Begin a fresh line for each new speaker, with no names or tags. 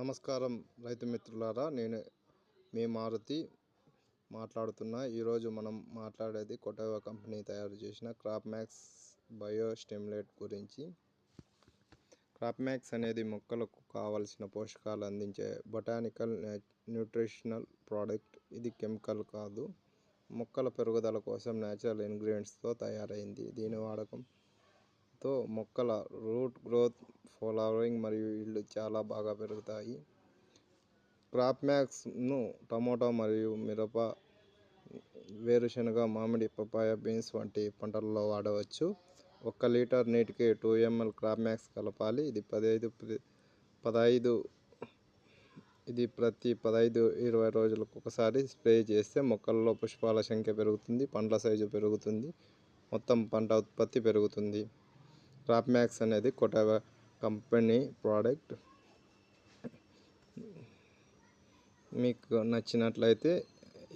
నమస్కారం రైతు మిత్రులారా. నేను మీ మారుతి మాట్లాడుతున్నా. ఈరోజు మనం మాట్లాడేది కొటవ కంపెనీ తయారు చేసిన క్రాప్ మ్యాక్స్ బయో స్టిమ్యులేట్ గురించి. క్రాప్ మ్యాక్స్ అనేది మొక్కలకు కావలసిన పోషకాలు అందించే బొటానికల్ న్యూట్రిషనల్ ప్రోడక్ట్. ఇది కెమికల్ కాదు. మొక్కల పెరుగుదల కోసం న్యాచురల్ ఇంగ్రీడియంట్స్తో తయారైంది. దీని వాడకం తో మొక్కల రూట్ గ్రోత్ ఫ్లవరింగ్ మరియు ఇళ్ళు చాలా బాగా పెరుగుతాయి. క్రాప్ మ్యాక్స్ను టమోటా మరియు మిరప వేరుశనగ మామిడి పపాయ బీన్స్ వంటి పంటలలో వాడవచ్చు. ఒక్క లీటర్ నీటికి టూ ఎంఎల్ క్రాప్ మ్యాక్స్ కలపాలి. ఇది పదహైదు పదహైదు ఇది ప్రతి పదహైదు ఇరవై రోజులకు ఒకసారి స్ప్రే చేస్తే మొక్కల్లో పుష్పాల సంఖ్య పెరుగుతుంది పండ్ల సైజు పెరుగుతుంది మొత్తం పంట ఉత్పత్తి పెరుగుతుంది. క్రాప్ మ్యాక్స్ అనేది కొటవ కంపెనీ ప్రోడక్ట్. మీకు నచ్చినట్లయితే